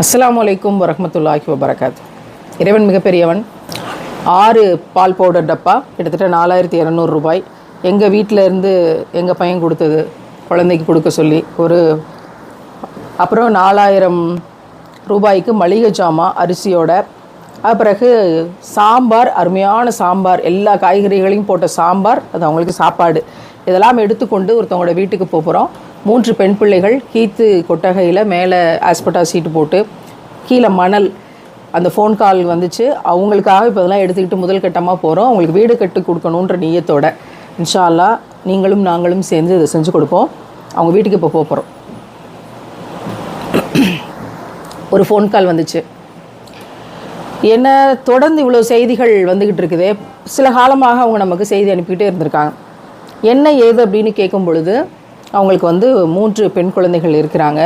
அஸ்லாம் வலைக்கும் வரமத்துல்லாஹி வபரகாத் இறைவன் மிகப்பெரியவன். ஆறு பால் பவுடர் டப்பா கிட்டத்தட்ட நாலாயிரத்தி இரநூறு ரூபாய். எங்கள் வீட்டில் இருந்து எங்கள் பையன் கொடுத்தது குழந்தைக்கு கொடுக்க சொல்லி ஒரு அப்புறம் நாலாயிரம் ரூபாய்க்கு மளிகை ஜாமான் அரிசியோட. பிறகு சாம்பார் அருமையான சாம்பார் எல்லா காய்கறிகளையும் போட்ட சாம்பார் அது அவங்களுக்கு சாப்பாடு. இதெல்லாம் எடுத்துக்கொண்டு ஒருத்தவங்களோட வீட்டுக்கு போக போகிறோம் மூன்று பெண் பிள்ளைகள் கீத்து கொட்டகையில் மேலே ஆஸ்பட்டா சீட்டு போட்டு கீழே மணல் அந்த ஃபோன் கால் வந்துச்சு. அவங்களுக்காக இப்போ இதெல்லாம் எடுத்துக்கிட்டு முதல் கட்டமாக போகிறோம் அவங்களுக்கு வீடு கட்டு கொடுக்கணுன்ற நீயத்தோட. இன்ஷால்லா நீங்களும் நாங்களும் சேர்ந்து இதை செஞ்சு கொடுப்போம். அவங்க வீட்டுக்கு இப்போ போக போகிறோம் ஒரு ஃபோன் கால் வந்துச்சு. என்ன தொடர்ந்து இவ்வளோ செய்திகள் வந்துக்கிட்டு இருக்குது. சில காலமாக அவங்க நமக்கு செய்தி அனுப்பிக்கிட்டே இருந்திருக்காங்க. என்ன ஏது அப்படின்னு கேட்கும் பொழுது அவங்களுக்கு வந்து மூன்று பெண் குழந்தைகள் இருக்கிறாங்க.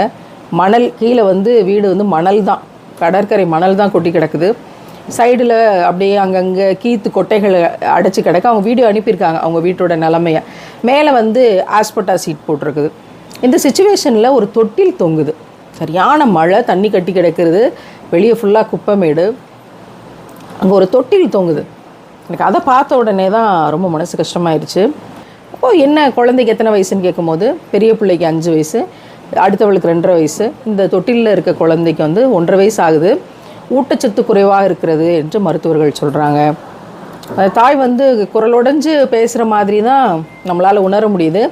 மணல் கீழே வந்து வீடு வந்து மணல் தான். கடற்கரை மணல் தான் கொட்டி கிடக்குது. சைடில் அப்படியே அங்கங்கே கீத்து கொட்டைகள் அடைச்சி கிடக்க. அவங்க வீடியோ அனுப்பியிருக்காங்க அவங்க வீட்டோட நிலமையை. மேலே வந்து ஆஸ்பட்டா சீட் போட்டிருக்குது. இந்த சுச்சுவேஷனில் ஒரு தொட்டில் தொங்குது. சரியான மழை தண்ணி கட்டி கிடக்கிறது. வெளியே ஃபுல்லாக குப்பைமேடு. அங்கே ஒரு தொட்டில் தொங்குது. எனக்கு அதை பார்த்த உடனே தான் ரொம்ப மனசு கஷ்டமாயிருச்சு. அப்போது என்ன குழந்தைக்கு எத்தனை வயசுன்னு கேட்கும்போது பெரிய பிள்ளைக்கு அஞ்சு வயசு அடுத்தவளுக்கு ரெண்டரை வயசு இந்த தொட்டிலில் இருக்க குழந்தைக்கு வந்து ஒன்றரை வயசு ஆகுது. ஊட்டச்சத்து குறைவாக இருக்கிறது என்று மருத்துவர்கள் சொல்கிறாங்க தாய் வந்து குரலுடைஞ்சு பேசுகிற மாதிரி தான் நம்மளால் உணர முடியுது.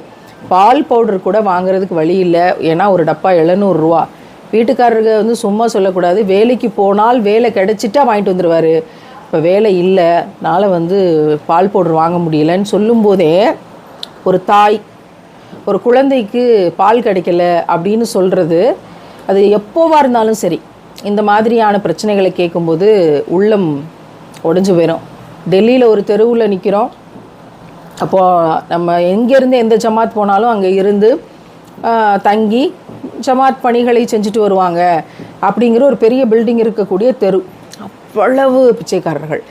பால் பவுடர் கூட வாங்குறதுக்கு வழி இல்லை. ஏன்னா ஒரு டப்பா எழுநூறுரூவா வீட்டுக்காரருக்கு வந்து சும்மா சொல்லக்கூடாது. வேலைக்கு போனால் வேலை கிடச்சிட்டா வாங்கிட்டு வந்துடுவார் இப்போ வேலை இல்லை. நாளை வந்து பால் பவுடர் வாங்க முடியலன்னு சொல்லும்போதே ஒரு தாய் ஒரு குழந்தைக்கு பால் கிடைக்கல அப்படின்னு சொல்கிறது அது எப்போவா இருந்தாலும் சரி இந்த மாதிரியான பிரச்சனைகளை கேட்கும்போது உள்ளம் உடைஞ்சு போயிடும் டெல்லியில் ஒரு தெருவில் நிற்கிறோம் அப்போது நம்ம எங்கேருந்து எந்த ஜமாத் போனாலும் அங்கே இருந்து தங்கி ஜமாத் பணிகளை செஞ்சுட்டு வருவாங்க அப்படிங்கிற ஒரு பெரிய பில்டிங் இருக்கக்கூடிய தெரு. அவ்வளவு பிச்சைக்காரர்கள்.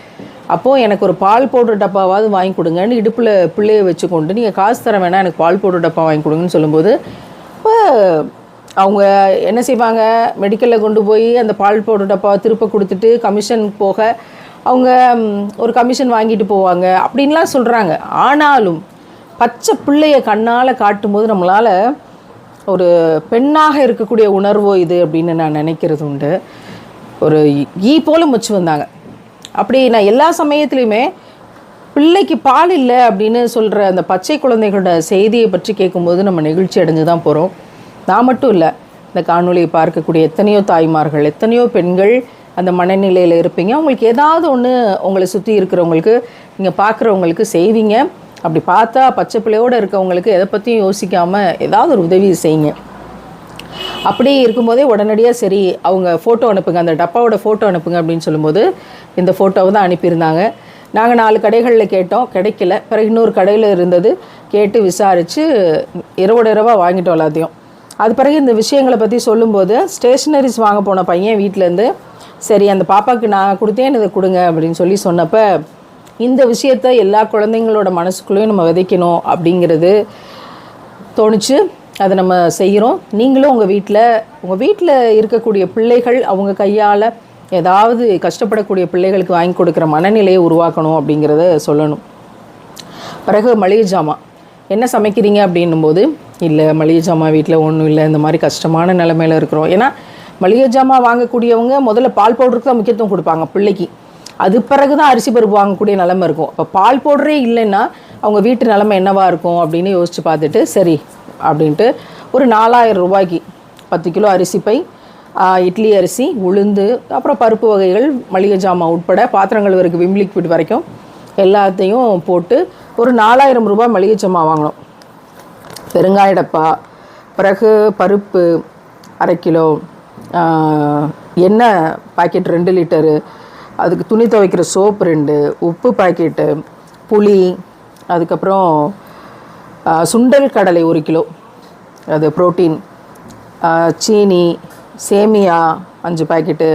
அப்போது எனக்கு ஒரு பால் பவுடர் டப்பாவாவது வாங்கி கொடுங்கன்னு இடுப்பில் பிள்ளையை வச்சு கொண்டு நீங்கள் காசு தர வேணாம் எனக்கு பால் பவுடர் டப்பா வாங்கி கொடுங்கன்னு சொல்லும்போது இப்போ அவங்க என்ன செய்வாங்க? மெடிக்கலில் கொண்டு போய் அந்த பால் பவுடர் டப்பாவை திருப்ப கொடுத்துட்டு கமிஷன் போக அவங்க ஒரு கமிஷன் வாங்கிட்டு போவாங்க. அப்படின்லாம் சொல்கிறாங்க ஆனாலும் பச்சை பிள்ளைய கண்ணால் காட்டும்போது நம்மளால் ஒரு பெண்ணாக இருக்கக்கூடிய உணர்வோ இது அப்படின்னு நான் நினைக்கிறது உண்டு. ஒரு ஈ போல முச்சு வந்தாங்க. அப்படி நான் எல்லா சமயத்துலையுமே பிள்ளைக்கு பால் இல்லை அப்படின்னு சொல்கிற அந்த பச்சை குழந்தைகளோட செய்தியை பற்றி கேட்கும்போது நம்ம நெகிழ்ச்சி அடைஞ்சு தான் போகிறோம் நான் மட்டும் இல்லை இந்த காணொலியை பார்க்கக்கூடிய எத்தனையோ தாய்மார்கள் எத்தனையோ பெண்கள் அந்த மனநிலையில் இருப்பீங்க. உங்களுக்கு ஏதாவது ஒன்று உங்களை சுற்றி இருக்கிறவங்களுக்கு நீங்கள் பார்க்குறவங்களுக்கு செய்வீங்க. அப்படி பார்த்தா பச்சை பிள்ளையோடு இருக்கவங்களுக்கு எதை பற்றியும் யோசிக்காமல் ஏதாவது ஒரு உதவி செய்யுங்க. அப்படி இருக்கும்போதே உடனடியாக சரி அவங்க ஃபோட்டோ அனுப்புங்க அந்த டப்பாவோட ஃபோட்டோ அனுப்புங்க அப்படின்னு சொல்லும்போது இந்த ஃபோட்டோவை தான் அனுப்பியிருந்தாங்க. நாங்கள் நாலு கடைகளில் கேட்டோம் கிடைக்கல. பிறகு இன்னொரு கடையில் இருந்தது கேட்டு விசாரித்து இரவோட இரவாக வாங்கிட்டோம் எல்லாத்தையும். அது பிறகு இந்த விஷயங்களை பற்றி சொல்லும்போது ஸ்டேஷ்னரிஸ் வாங்க போன பையன் வீட்டிலேருந்து சரி அந்த பாப்பாவுக்கு நான் கொடுத்தேன் இதை கொடுங்க அப்படின்னு சொல்லி சொன்னப்போ இந்த விஷயத்த எல்லா குழந்தைங்களோட மனசுக்குள்ளேயும் நம்ம விதைக்கணும் அப்படிங்கிறது தோணுச்சு. அதை நம்ம செய்கிறோம். நீங்களும் உங்கள் வீட்டில் உங்கள் வீட்டில் இருக்கக்கூடிய பிள்ளைகள் அவங்க கையால் ஏதாவது கஷ்டப்படக்கூடிய பிள்ளைகளுக்கு வாங்கி கொடுக்குற மனநிலையை உருவாக்கணும் அப்படிங்கிறத சொல்லணும். பிறகு மளிகை ஜாமான் என்ன சமைக்கிறீங்க அப்படின்னும்போது இல்லை மளிகை ஜாமான் வீட்டில் ஒன்றும் இல்லை இந்த மாதிரி கஷ்டமான நிலமையில இருக்கிறோம். ஏன்னா மளிகை ஜாமான் வாங்கக்கூடியவங்க முதல்ல பால் பவுடருக்கு தான் முக்கியத்துவம் கொடுப்பாங்க பிள்ளைக்கு. அது பிறகு தான் அரிசி பருப்பு வாங்கக்கூடிய நிலமை இருக்கும். அப்போ பால் பவுடரே இல்லைன்னா அவங்க வீட்டு நிலமை என்னவா இருக்கும் அப்படின்னு யோசிச்சு பார்த்துட்டு சரி அப்படின்ட்டு ஒரு நாலாயிரம் ரூபாய்க்கு பத்து கிலோ அரிசி பை இட்லி அரிசி உளுந்து அப்புறம் பருப்பு வகைகள் மளிகை ஜாமான் உட்பட பாத்திரங்கள் வரைக்கும் விம் லிக்விட் வரைக்கும் எல்லாத்தையும் போட்டு ஒரு நாலாயிரம் ரூபாய் மளிகை ஜாமான் வாங்கினோம் பெருங்காய டப்பா பிறகு பருப்பு அரை கிலோ எண்ணெய் பாக்கெட் ரெண்டு லிட்டரு அதுக்கு துணி துவைக்கிற சோப்பு ரெண்டு உப்பு பாக்கெட்டு புளி அதுக்கப்புறம் சுண்டல் கடலை ஒரு கிலோ. அது புரோட்டீன். சீனி சேமியா அஞ்சு பாக்கெட்டு.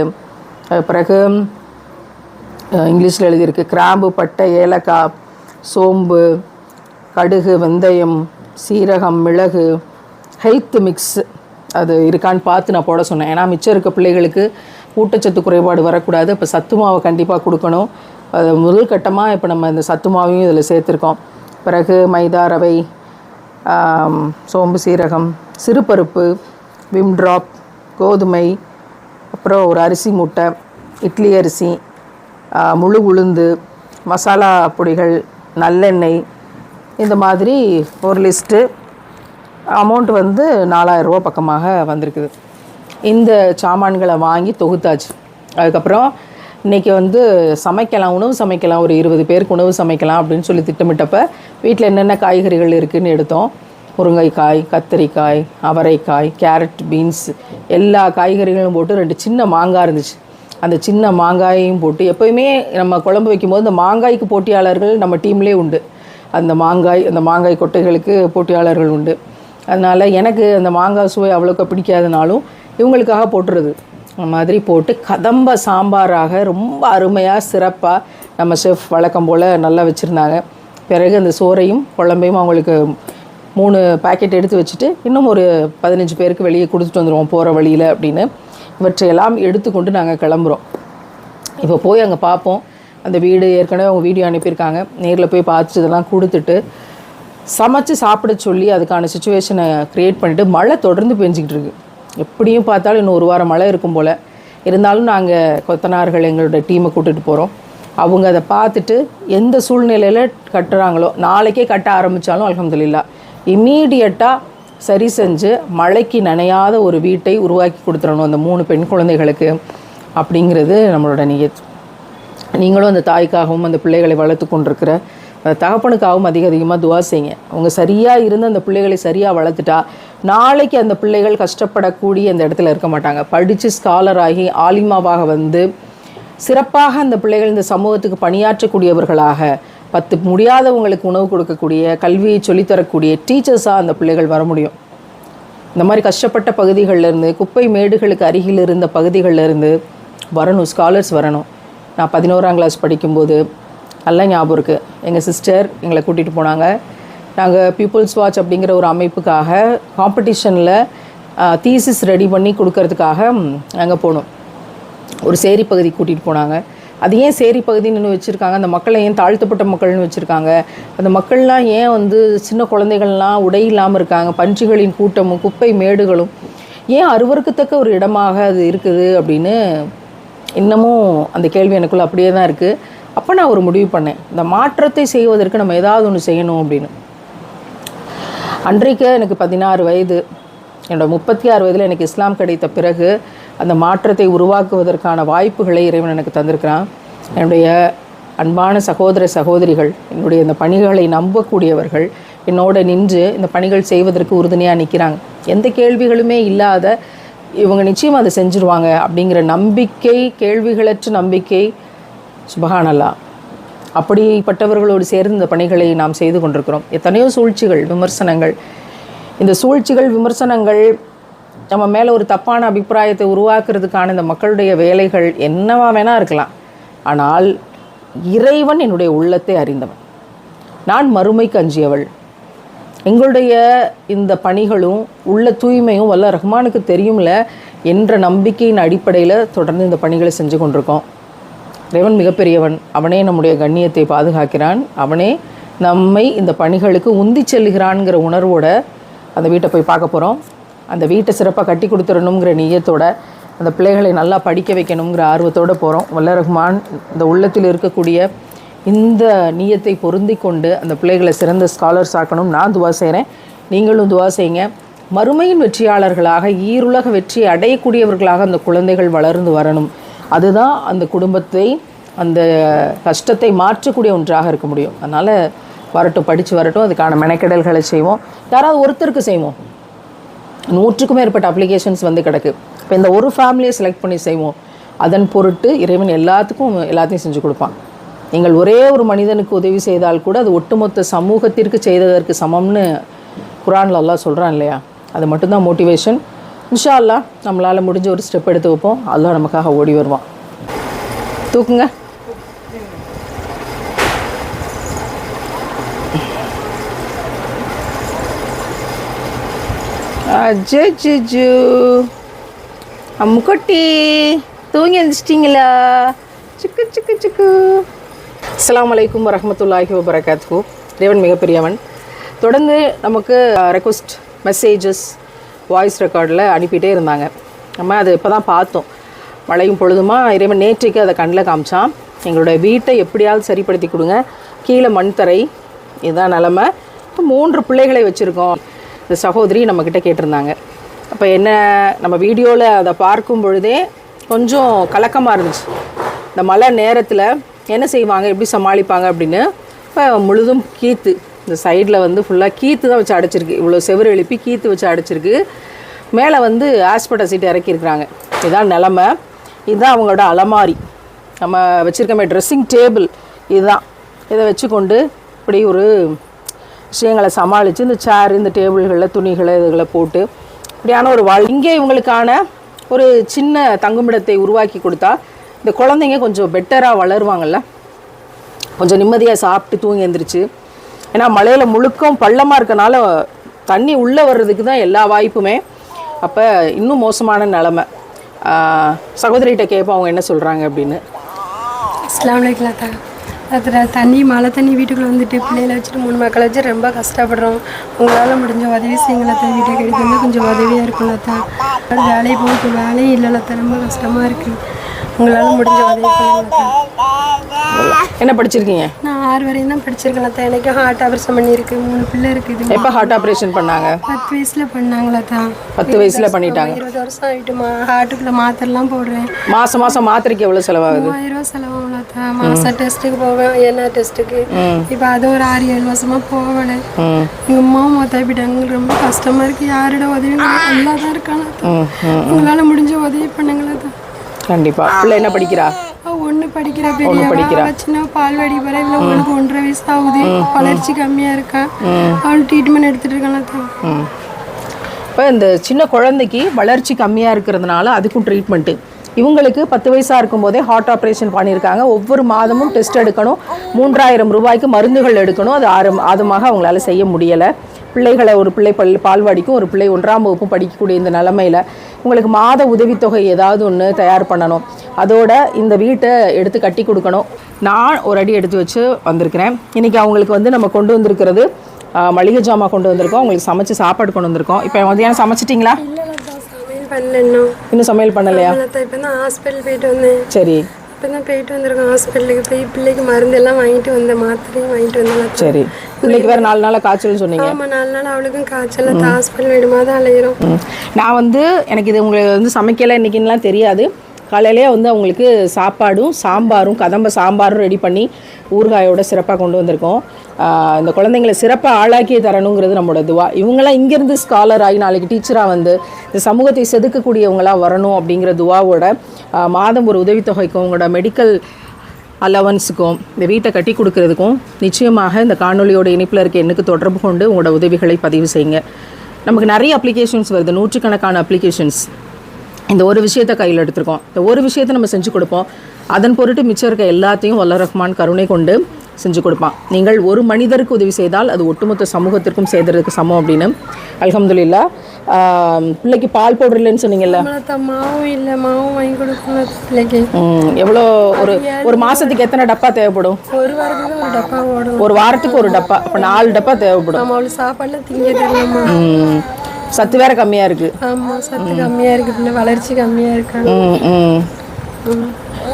பிறகு இங்கிலீஷில் எழுதியிருக்கு கிராம்பு பட்டை ஏலக்காய் சோம்பு கடுகு வெந்தயம் சீரகம் மிளகு ஹெல்த் மிக்ஸ் அது இருக்கான்னு பார்த்து நான் போட சொன்னேன். ஏன்னா மிச்சம் இருக்க பிள்ளைகளுக்கு ஊட்டச்சத்து குறைபாடு வரக்கூடாது. இப்போ சத்து மாவை கண்டிப்பாக கொடுக்கணும். அது முதல் கட்டமாக இப்போ நம்ம இந்த சத்து மாவையும் இதில் சேர்த்துருக்கோம். பிறகு மைதா ரவை சோம்பு சீரகம் சிறுபருப்பு விம் ட்ராப் கோதுமை அப்புறம் ஒரு அரிசி மூட்டை இட்லி அரிசி முழு உளுந்து மசாலா பொடிகள் நல்லெண்ணெய் இந்த மாதிரி ஒரு லிஸ்ட்டு அமௌண்ட் வந்து நாலாயிரரூபா பக்கமாக வந்திருக்குது. இந்த சாமான்களை வாங்கி தொகுத்தாச்சு. அதுக்கப்புறம் இன்றைக்கி வந்து சமைக்கலாம் உணவு சமைக்கலாம் ஒரு இருபது பேருக்கு உணவு சமைக்கலாம் அப்படின்னு சொல்லி திட்டமிட்டப்ப வீட்டில் என்னென்ன காய்கறிகள் இருக்குதுன்னு எடுத்தோம். முருங்கைக்காய் கத்திரிக்காய் அவரைக்காய் கேரட் பீன்ஸ் எல்லா காய்கறிகளும் போட்டு ரெண்டு சின்ன மாங்காய் இருந்துச்சு. அந்த சின்ன மாங்காயையும் போட்டு எப்போயுமே நம்ம குழம்பு வைக்கும்போது இந்த மாங்காய்க்கு போட்டியாளர்கள் நம்ம டீம்லேயே உண்டு. அந்த மாங்காய் அந்த மாங்காய் கொட்டைகளுக்கு போட்டியாளர்கள் உண்டு. அதனால் எனக்கு அந்த மாங்காய் சுவை அவ்வளோக்கா பிடிக்காதனாலும் இவங்களுக்காக போட்டுறது. மாதிரி போட்டு கதம்ப சாம்பாராக ரொம்ப அருமையாக சிறப்பாக நம்ம செஃப் வழக்கம் போல் நல்லா வச்சுருந்தாங்க. பிறகு அந்த சோறையும் குழம்பையும் அவங்களுக்கு மூணு பாக்கெட் எடுத்து வச்சுட்டு இன்னும் ஒரு பதினஞ்சு பேருக்கு வெளியே கொடுத்துட்டு வந்துடுவோம் போகிற வழியில் அப்படின்னு. இவற்றையெல்லாம் எடுத்துக்கொண்டு நாங்கள் கிளம்புறோம். இப்போ போய் அங்கே பார்ப்போம். அந்த வீடு ஏற்கனவே அவங்க வீடியோ அனுப்பியிருக்காங்க. நேரில் போய் பார்த்துட்டு இதெல்லாம் கொடுத்துட்டு சமைச்சு சாப்பிட சொல்லி அதுக்கான சுச்சுவேஷனை க்ரியேட் பண்ணிவிட்டு மழை தொடர்ந்து பெஞ்சிக்கிட்டு இருக்குது எப்படியும் பார்த்தாலும் இன்னும் ஒரு வாரம் மழை இருக்கும் போல். இருந்தாலும் நாங்கள் கொத்தனார்கள் எங்களோட டீமை கூட்டிகிட்டு போகிறோம் அவங்க அதை பார்த்துட்டு எந்த சூழ்நிலையில் கட்டுறாங்களோ நாளைக்கே கட்ட ஆரம்பித்தாலும் அலமதுல்லா இம்மீடியட்டாக சரி செஞ்சு மழைக்கு நனையாத ஒரு வீட்டை உருவாக்கி கொடுத்துடணும் அந்த மூணு பெண் குழந்தைகளுக்கு அப்படிங்கிறது நம்மளோட நியத். நீங்களும் அந்த தாய்க்காகவும் அந்த பிள்ளைகளை வளர்த்து கொண்டிருக்கிற தகப்பனுக்காகவும் அதிக அதிகமாக துவா செய்யுங்க. அவங்க சரியாக இருந்து அந்த பிள்ளைகளை சரியாக வளர்த்துட்டா நாளைக்கு அந்த பிள்ளைகள் கஷ்டப்படக்கூடிய அந்த இடத்துல இருக்க மாட்டாங்க. படித்து ஸ்காலர் ஆகி ஆலிமாவாக வந்து சிறப்பாக அந்த பிள்ளைகள் இந்த சமூகத்துக்கு பணியாற்றக்கூடியவர்களாக பத்து முடியாதவங்களுக்கு உணவு கொடுக்கக்கூடிய கல்வியை சொல்லித்தரக்கூடிய டீச்சர்ஸாக அந்த பிள்ளைகள் வர முடியும். இந்த மாதிரி கஷ்டப்பட்ட பகுதிகளில் இருந்து குப்பை மேடுகளுக்கு அருகில் இருந்த பகுதிகளில் இருந்து வரணும் ஸ்காலர்ஸ் வரணும். நான் பதினோராம் கிளாஸ் படிக்கும்போது நல்லா ஞாபகம் இருக்குது எங்கள் சிஸ்டர் எங்களை கூட்டிகிட்டு போனாங்க. நாங்கள் பீப்புள்ஸ் வாட்ச் அப்படிங்கிற ஒரு அமைப்புக்காக காம்படிஷனில் தீசிஸ் ரெடி பண்ணி கொடுக்கறதுக்காக நாங்கள் போனோம். ஒரு சேரி பகுதி கூட்டிகிட்டு போனாங்க. அது ஏன் சேரி பகுதின்னு வச்சுருக்காங்க? அந்த மக்களை ஏன் தாழ்த்தப்பட்ட மக்கள்னு வச்சுருக்காங்க? அந்த மக்கள்லாம் ஏன் வந்து சின்ன குழந்தைகள்லாம் உடை இல்லாமல் இருக்காங்க? பன்றிகளின் கூட்டமும் குப்பை மேடுகளும். ஏன் அருவருக்கத்தக்க ஒரு இடமாக அது இருக்குது அப்படின்னு இன்னமும் அந்த கேள்வி எனக்குள்ளே அப்படியே தான் இருக்குது அப்போ நான் ஒரு முடிவு பண்ணேன். இந்த மாற்றத்தை செய்வதற்கு நம்ம ஏதாவது ஒன்று செய்யணும் அப்படின்னு. அன்றைக்கு எனக்கு பதினாறு வயது. என்னோட முப்பத்தி ஆறு வயதில் எனக்கு இஸ்லாம் கிடைத்த பிறகு அந்த மாற்றத்தை உருவாக்குவதற்கான வாய்ப்புகளை இறைவன் எனக்கு தந்திருக்கிறான். என்னுடைய அன்பான சகோதர சகோதரிகள் என்னுடைய இந்த பணிகளை நம்பக்கூடியவர்கள் என்னோட நின்று இந்த பணிகள் செய்வதற்கு உறுதுணையாக நிற்கிறாங்க எந்த கேள்விகளுமே இல்லாத இவங்க நிச்சயம் அதை செஞ்சுருவாங்க அப்படிங்கிற நம்பிக்கை கேள்விகளற்ற நம்பிக்கை சுபஹானல்லா அப்படிப்பட்டவர்களோடு சேர்ந்து இந்த பணிகளை நாம் செய்து கொண்டிருக்கிறோம். எத்தனையோ சூழ்ச்சிகள் விமர்சனங்கள். இந்த சூழ்ச்சிகள் விமர்சனங்கள் நம்ம மேலே ஒரு தப்பான அபிப்பிராயத்தை உருவாக்குறதுக்கான இந்த மக்களுடைய வேலைகள் என்னவா வேணால் இருக்கலாம். ஆனால் இறைவன் என்னுடைய உள்ளத்தை அறிந்தவன். நான் மறுமைக்கு அஞ்சியவள் எங்களுடைய இந்த பணிகளும் உள்ள தூய்மையும் வல்ல ரஹ்மானுக்கு தெரியும்ல என்ற நம்பிக்கையின் அடிப்படையில் தொடர்ந்து இந்த பணிகளை செஞ்சு கொண்டிருக்கோம். இறைவன் மிகப்பெரியவன். அவனே நம்முடைய கண்ணியத்தை பாதுகாக்கிறான். அவனே நம்மை இந்த பணிகளுக்கு உந்தி செல்கிறான்ங்கிற உணர்வோட அந்த வீட்டை போய் பார்க்க போகிறோம் அந்த வீட்டை சிறப்பாக கட்டி கொடுத்துடணுங்கிற நீயத்தோட அந்த பிள்ளைகளை நல்லா படிக்க வைக்கணுங்கிற ஆர்வத்தோடு போகிறோம் வல்ல ரஹ்மான் இந்த உள்ளத்தில் இருக்கக்கூடிய இந்த நீயத்தை பொருந்தி கொண்டு அந்த பிள்ளைகளை சிறந்த ஸ்காலர்ஸ் ஆக்கணும். நான் துவா செய்கிறேன் நீங்களும் துவா செய்யுங்க. மறுமையின் வெற்றியாளர்களாக ஈருலக வெற்றியை அடையக்கூடியவர்களாக அந்த குழந்தைகள் வளர்ந்து வரணும். அதுதான் அந்த குடும்பத்தை அந்த கஷ்டத்தை மாற்றக்கூடிய ஒன்றாக இருக்க முடியும். அதனால் வரட்டும் படித்து வரட்டும் அதுக்கான மெனக்கெடல்களை செய்வோம். யாராவது ஒருத்தருக்கு செய்வோம். நூற்றுக்கும் மேற்பட்ட அப்ளிகேஷன்ஸ் வந்து கிடக்கு. இப்போ இந்த ஒரு ஃபேமிலியை செலக்ட் பண்ணி செய்வோம். அதன் பொருட்டு இறைவன் எல்லாத்துக்கும் எல்லாத்தையும் செஞ்சு கொடுப்பான். நீங்கள் ஒரே ஒரு மனிதனுக்கு உதவி செய்தால் கூட அது ஒட்டுமொத்த சமூகத்திற்கு செய்ததற்கு சமம்னு குரான்ல சொல்கிறான் இல்லையா? அது மட்டும்தான் மோட்டிவேஷன் இன்ஷா அல்லாஹ் நம்மளால் முடிஞ்ச ஒரு ஸ்டெப் எடுத்து வைப்போம். அதெல்லாம் நமக்காக ஓடி வருவான். தூக்குங்க. அஜிஜு அம்முக்குட்டி தூங்கி எழுந்திச்சிட்டிங்களா சிக்கு சிக்கு சிக்கு. அஸ்லாம் வலைக்கும் வரமத்துல்லாஹி வபரகாத்துஹு. இறைவன் மிகப்பெரியவன். தொடர்ந்து நமக்கு uh, ரெக்வஸ்ட் மெசேஜஸ் வாய்ஸ் ரெக்கார்டில் அனுப்பிட்டே இருந்தாங்க. நம்ம அது இப்போ தான் பார்த்தோம். மழையும் பொழுதுமா இறைவன் நேற்றைக்கு அதை கண்ணில் காமிச்சான். எங்களோட வீட்டை எப்படியாவது சரிப்படுத்தி கொடுங்க. கீழே மண் தரை இதுதான் நிலமை. இப்போ மூன்று பிள்ளைகளை வச்சுருக்கோம். இந்த சகோதரி நம்மக்கிட்ட கேட்டிருந்தாங்க. அப்போ என்ன நம்ம வீடியோவில் அதை பார்க்கும் பொழுதே கொஞ்சம் கலக்கமாக இருந்துச்சு. இந்த மழை நேரத்தில் என்ன செய்வாங்க எப்படி சமாளிப்பாங்க அப்படின்னு இப்போ முழுதும் கீத்து. இந்த சைடில் வந்து ஃபுல்லாக கீத்து தான் வச்சு அடைச்சிருக்கு. இவ்வளோ செவரு எழுப்பி கீத்து வச்சு அடைச்சிருக்கு. மேலே வந்து ஆஸ்பெட்டல் சீட் இறக்கியிருக்கிறாங்க. இதுதான் நிலமை. இதுதான் அவங்களோட அலமாரி. நம்ம வச்சுருக்கமே ட்ரெஸ்ஸிங் டேபிள் இதுதான் இதை வச்சுக்கொண்டு இப்படி ஒரு விஷயங்களை சமாளித்து இந்த சேர் இந்த டேபிள்களில் துணிகளை இதுகளை போட்டு இப்படியான ஒரு வாழ் இங்கே இவங்களுக்கான ஒரு சின்ன தங்குமிடத்தை உருவாக்கி கொடுத்தா இந்த குழந்தைங்க கொஞ்சம் பெட்டராக வளருவாங்கல்ல. கொஞ்சம் நிம்மதியாக சாப்பிட்டு தூங்கி எழுந்திரிச்சு ஏன்னா மலையில் முழுக்கம் பள்ளமாக இருக்கனால தண்ணி உள்ளே வர்றதுக்கு தான் எல்லா வாய்ப்புமே. அப்போ இன்னும் மோசமான நிலமை. சகோதரிகிட்ட கேட்போம் அவங்க என்ன சொல்கிறாங்க அப்படின்னு. அஸ்லாம் வலைக்கம் அதில் தண்ணி மழை தண்ணி வீட்டுக்குள்ளே வந்துட்டு பிள்ளைகளை வச்சுட்டு மூணு மக்களை வச்சு ரொம்ப கஷ்டப்படுறோம். உங்களால் முடிஞ்ச உதவி செய்யுங்களா தான் வீட்டுக்கு கிடைக்கும் வந்து கொஞ்சம் உதவியாக இருக்கும் லதா. வேலையை போக வேலையும் இல்லை ரொம்ப கஷ்டமாக இருக்குது உங்களால் முடிஞ்ச உதவி என்ன படிச்சிருக்கீங்க? நான் ஆறு வரையும் தான் படிச்சிருக்கேன் லதா. எனக்கு ஹார்ட் ஆப்ரேஷன் பண்ணியிருக்கு. மூணு பிள்ளை இருக்குது எப்போ ஹார்ட் ஆப்ரேஷன் பண்ணாங்க? பத்து வயசில் பண்ணாங்க லதா. பத்து வயசில் பண்ணிட்டாங்க. இருபது வருஷம் ஆகிட்டு மா ஹார்ட்டுக்குள்ளே மாத்திரலாம் போடுறேன். மாதம் மாதம் மாத்திரைக்கு எவ்வளோ செலவாகுது? மூவாயிரம் ரூபா செலவாகும் லதா. மாசம் டெஸ்ட்டுக்கு போவேன் என்ன டெஸ்ட்டுக்கு இப்போ அது ஒரு ஆறு ஏழு மாசமா போவேன் ம். எங்கள் அம்மா மொத்த போயிட்டாங்க ரொம்ப கஷ்டமா இருக்கு. யாரோட உதவி நல்லா தான் இருக்காங்க உங்களால முடிஞ்ச உதவி பண்ணுங்களா தான் கண்டிப்பாக பிள்ளை என்ன படிக்கிறா? ஒன்று படிக்கிற பெரிய சின்ன பால்வாடி போகிற இல்லை ஒன்றுக்கு ஒன்றரை வயசு ஆகுது. வளர்ச்சி கம்மியா இருக்கா. அவன் ட்ரீட்மெண்ட் எடுத்துட்டு ம். இப்போ இந்த சின்ன குழந்தைக்கு வளர்ச்சி கம்மியாக இருக்கிறதுனால அதுக்கும் ட்ரீட்மெண்ட்டு இவங்களுக்கு பத்து வயசாக இருக்கும்போதே ஹார்ட் ஆப்ரேஷன் பண்ணியிருக்காங்க. ஒவ்வொரு மாதமும் டெஸ்ட் எடுக்கணும். மூன்றாயிரம் ரூபாய்க்கு மருந்துகள் எடுக்கணும். அது ஆறு மாதமாக அவங்களால செய்ய முடியலை. பிள்ளைகளை ஒரு பிள்ளை பல் பால்வாடிக்கும் ஒரு பிள்ளை ஒன்றாம் வகுப்பு படிக்கக்கூடிய இந்த நிலமையில் உங்களுக்கு மாத உதவித்தொகை ஏதாவது ஒன்று தயார் பண்ணணும். அதோட இந்த வீட்டை எடுத்து கட்டி கொடுக்கணும். நான் ஒரு அடி எடுத்து வச்சு வந்திருக்கிறேன். இன்றைக்கி அவங்களுக்கு வந்து நம்ம கொண்டு வந்திருக்கிறது மளிகை ஜாமான் கொண்டு வந்திருக்கோம். அவங்களுக்கு சமைச்சு சாப்பாடு கொண்டு வந்திருக்கோம். இப்போ மதியானம் சமைச்சிட்டிங்களா? பண்ணல இன்னும் இன்னும் சமையல் பண்ணலையா? இப்போ தான் ஹாஸ்பிட்டல் போயிட்டு வந்தேன். சரி. இப்போ தான் போயிட்டு வந்திருக்கோம் ஹாஸ்பிட்டலுக்கு போய் பிள்ளைக்கு மருந்து எல்லாம் வாங்கிட்டு வந்தேன் மாத்திரையும் வாங்கிட்டு வந்தேன் சரி. இன்னைக்கு வேறு நாலு நாளாக காய்ச்சல்னு சொன்னீங்க. ஆமாம் நாலு நாள் அவளுக்கும் காய்ச்சல். ஹாஸ்பிட்டல் வேணுமா தான் அலையிறோம். நான் வந்து எனக்கு இது உங்களுக்கு வந்து சமைக்கலை இன்னைக்குலாம் தெரியாது. காலையிலேயே வந்து அவங்களுக்கு சாப்பாடும் சாம்பாரும் கதம்ப சாம்பாரும் ரெடி பண்ணி ஊறுகாயோட சிறப்பாக கொண்டு வந்திருக்கோம். இந்த குழந்தைங்களை சிறப்பாக ஆளாக்கி தரணுங்கிறது நம்மளோட துவா. இவங்களாம் இங்கேருந்து ஸ்காலர் ஆகி நாளைக்கு டீச்சராக வந்து இந்த சமூகத்தை செதுக்கக்கூடியவங்களாக வரணும் அப்படிங்கிற துவாவோட மாதம் ஒரு உதவித்தொகைக்கும் உங்களோட மெடிக்கல் அலவன்ஸுக்கும் இந்த வீட்டை கட்டி கொடுக்கறதுக்கும் நிச்சயமாக இந்த காணொலியோட இணைப்பில் இருக்க எண்ணுக்கு தொடர்பு கொண்டு உங்களோட உதவிகளை பதிவு செய்யுங்க. நமக்கு நிறைய அப்ளிகேஷன்ஸ் வருது நூற்றுக்கணக்கான அப்ளிகேஷன்ஸ் இந்த ஒரு விஷயத்தை கையில் எடுத்திருக்கோம். இந்த ஒரு விஷயத்தை நம்ம செஞ்சு கொடுப்போம். அதன் பொருட்டு மிச்சம் இருக்க எல்லாத்தையும் வல்ல ரஹ்மான் கருணை கொண்டு செஞ்சு கொடுப்பான். நீங்கள் ஒரு மனிதருக்கு உதவி செய்தால் அது ஒட்டுமொத்த சமூகத்திற்கும் செய்ததுக்கு சமம் அப்படின்னு. அல்ஹம்துலில்லா. ஆஹ் பிள்ளைக்கு பால் பவுடர் இல்லைன்னு சொன்னீங்கல்ல மாவும் இல்லை மாவும் வாங்கி கொடுக்கணும் பிள்ளைக்கு. எவ்வளோ ஒரு ஒரு மாதத்துக்கு எத்தனை டப்பா தேவைப்படும்? ஒரு வாரத்துக்கு ஒரு டப்பா ஓடும். ஒரு வாரத்துக்கு ஒரு டப்பா அப்போ நாலு டப்பா தேவைப்படும். நம்ம அவளுக்கு சாப்பாடுல திங்க தெரியுமா. ம், சத்து வேற கம்மியாக இருக்குது ஆமா சத்து கம்மியா இருக்கு பிள்ளை வளர்ச்சி கம்மியா இருக்காங்க ம் ம்.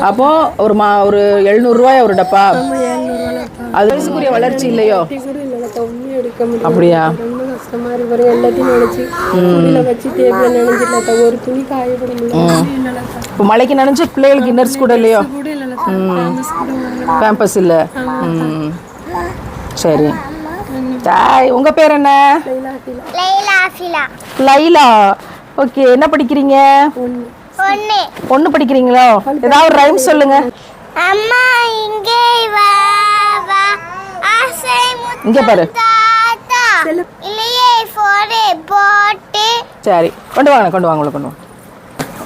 அப்போ ஒரு மா ஒரு எழுநூறுவாயா ஒரு டப்பா. அது வயசுக்குரிய வளர்ச்சி இல்லையோ? அப்படியா? கஷ்டமா எல்லாத்தையும் நினைச்சு வச்சு டேபிள் நினைஞ்சிடல ஒரு துணி காயப்பட முடியல இல்ல இப்போ மழைக்கு நினைஞ்ச பிள்ளைகளுக்கு இன்னர்ஸ் கூட இல்லையோ? கூட இல்ல. சரி. தாய் உங்க பேர் என்ன? லைலா. ஓகே என்ன படிக்கிறீங்க? ஒன்று படிக்கிறீங்களோ? ஏதாவது ரைம் சொல்லுங்க. அம்மா இங்கே வா. இங்க பாரு. சரி கொண்டு வாங்க கொண்டு வாங்க கொண்டு வாங்க.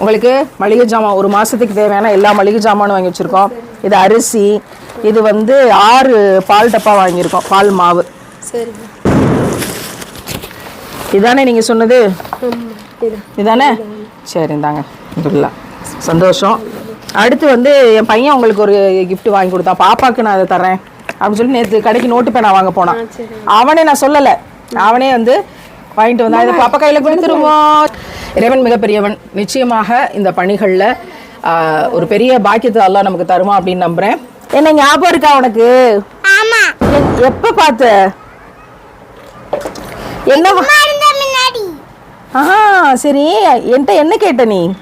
உங்களுக்கு மளிகை ஜாமான் ஒரு மாதத்துக்கு தேவையான எல்லா மளிகை ஜாமானும் வாங்கி வச்சுருக்கோம். இது அரிசி இது வந்து ஆறு பால் டப்பா வாங்கியிருக்கோம் பால் மாவு. சரி. இதானே நீங்கள் சொன்னது? இதானே? சரி இந்தாங்க இல்லை சந்தோஷம். அடுத்து வந்து என் பையன் உங்களுக்கு ஒரு gift வாங்கி கொடுத்தான். பாப்பாக்கு நான் அதை தரேன் அப்படின்னு சொல்லி நேற்று கடைக்கு நோட்டு பேனா வாங்க போனான். அவனே நான் சொல்லலை. அவனே வந்து வாங்கிட்டு வந்தான். இதை பாப்பா கையில் கொடுத்துருவோம் இறைவன் மிகப்பெரியவன். நிச்சயமாக இந்த பணிகளில் ஒரு பெரிய பாக்கியத்தை அல்லாஹ் நமக்கு தருமா அப்படின்னு நம்புறேன். என்ன ஞாபகம் இருக்கா உனக்கு? எப்ப பார்த்த? என்ன வா- அம்மா இருந்த முன்னாடி. ஆ சரி. என்கிட்ட என்ன கேட்ட நீ?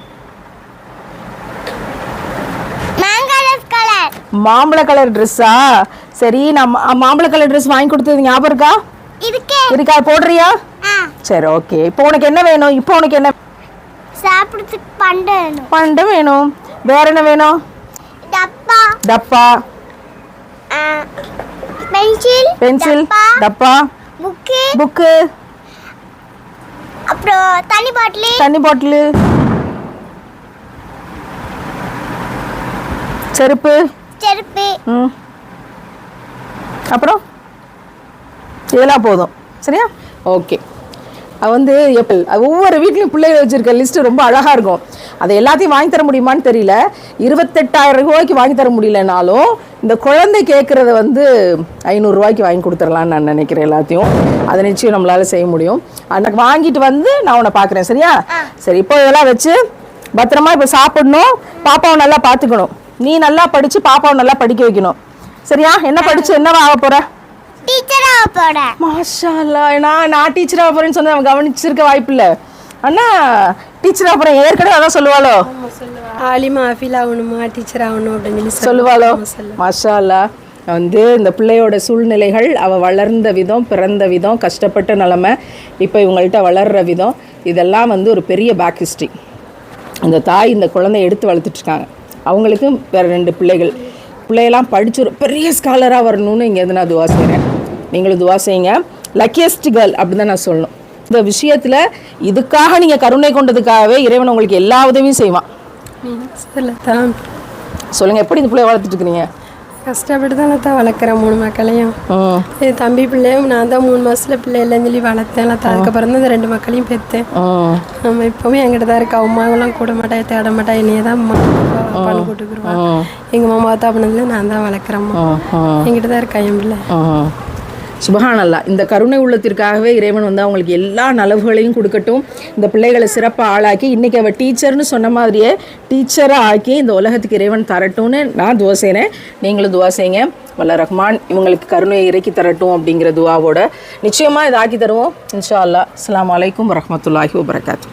மாம்பழ கலர் ட்ரெஸ்ஸா சரி நான் மாம்பழ கலர் ட்ரெஸ் வாங்கி கொடுத்தது ஞாபகம் இருக்கா? இருக்கே போடுறியா? ஆ. சரி ஓகே. இப்போ உனக்கு என்ன வேணும்? இப்போ உனக்கு என்ன சாப்பிடுறதுக்கு பண்டு வேணும். பண்டம் வேணும். வேற என்ன வேணும்? டப்பா. டப்பா. பென்சில். பென்சில். டப்பா. டப்பா. புக்கு. புக்கு. அப்புறம் தண்ணி பாட்டில். தண்ணி பாட்டிலு. செருப்பு. செருப்பு. ம். அப்புறம் இதெல்லாம் போதும். சரியா? ஓகே. அது வந்து எப்போ ஒவ்வொரு வீட்லேயும் பிள்ளைகள் வச்சுருக்க லிஸ்ட்டு ரொம்ப அழகாக இருக்கும். அதை எல்லாத்தையும் வாங்கி தர முடியுமான்னு தெரியல. இருபத்தெட்டாயிரம் ரூபாய்க்கு வாங்கி தர முடியலனாலும் இந்த குழந்தை கேட்குறத வந்து ஐநூறுரூவாய்க்கு வாங்கி கொடுத்துடலான்னு நான் நினைக்கிறேன் எல்லாத்தையும். அதை நிச்சயம் நம்மளால் செய்ய முடியும். அன்னைக்கு வாங்கிட்டு வந்து நான் உன்னை பார்க்குறேன் சரியா? சரி இப்போ இதெல்லாம் வச்சு பத்திரமா இப்போ சாப்பிடணும். பாப்பாவை நல்லா பார்த்துக்கணும் நீ நல்லா படித்து பாப்பாவை நல்லா படிக்க வைக்கணும். சரியா? என்ன படித்து என்னவா ஆக போகிற டீச்சராக போட மாஷா நான் நான் டீச்சராக போகிறேன்னு சொன்ன அவன் கவனிச்சிருக்க வாய்ப்பு இல்லை அண்ணா டீச்சராக போகிறேன் ஏற்கனவே அதான் சொல்லுவாளோ? ஆலிமா அஃபீல் ஆகணுமா டீச்சர் ஆகணும் அப்படின்னு சொல்லி சொல்லுவாளோ? சொல்லுவா. மாஷா அல்லா வந்து இந்த பிள்ளையோட சூழ்நிலைகள் அவள் வளர்ந்த விதம் பிறந்த விதம் கஷ்டப்பட்ட நிலமை இப்போ இவங்கள்ட்ட வளர்ற விதம் இதெல்லாம் வந்து ஒரு பெரிய பேக் ஹிஸ்ட்ரி. இந்த தாய் இந்த குழந்தைய எடுத்து வளர்த்துட்டு இருக்காங்க. அவங்களுக்கும் வேறு ரெண்டு பிள்ளைகள். பிள்ளையெல்லாம் படிச்சு பெரிய ஸ்காலராக வரணும்னு இங்கேருந்து நான் துவா செய்கிறேன் நீங்களும் துவா செய்யுங்க. லக்கியஸ்ட் கேர்ள் அப்படின்னு தான் நான் சொல்லணும். இந்த விஷயத்தில் இதுக்காக நீங்கள் கருணை கொண்டதுக்காகவே இறைவன் உங்களுக்கு எல்லா உதவியும் செய்வான். சொல்லுங்கள் எப்படி இந்த பிள்ளைய வளர்த்துட்டு இருக்கிறீங்க? கஷ்டப்பட்டு தானே தான் வளர்க்குறேன் மூணு மக்களையும். என் தம்பி பிள்ளையும் நான் தான் மூணு மாசத்துல பிள்ளை இல்லைன்னு சொல்லி வளர்த்தேன். அதுக்கப்புறம் தான் இந்த ரெண்டு மக்களையும் பெற்றேன் நம்ம இப்போவும் என்கிட்ட தான் இருக்கா அம்மாவெல்லாம் கூட மாட்டா தேட மாட்டா என்னைய தான் அம்மா அப்பான்னு கூட்டுக்குருவான் எங்கள் மாமா தாப்பினதுல நான் தான் வளர்க்குறேம்மா. என்கிட்ட தான் இருக்கா என் பிள்ளை. சுபஹானல்லா. இந்த கருணை உள்ளத்திற்காகவே இறைவன் வந்து அவங்களுக்கு எல்லா நலவுகளையும் கொடுக்கட்டும். இந்த பிள்ளைகளை சிறப்பாக ஆளாக்கி இன்றைக்கி அவள் டீச்சர்னு சொன்ன மாதிரியே டீச்சராக ஆக்கி இந்த உலகத்துக்கு இறைவன் தரட்டும்னு நான் துவா செய்கிறேன் நீங்களும் துவா செய்யுங்க. வல்ல ரஹ்மான் இவங்களுக்கு கருணையை இறக்கி தரட்டும் அப்படிங்கிற துவாவோட நிச்சயமாக இதை ஆக்கி தருவோம். இன்ஷா அல்லா அஸ்லாம் அலைக்கும் வரஹ்மத்துல்லாஹி வபரகாத்து.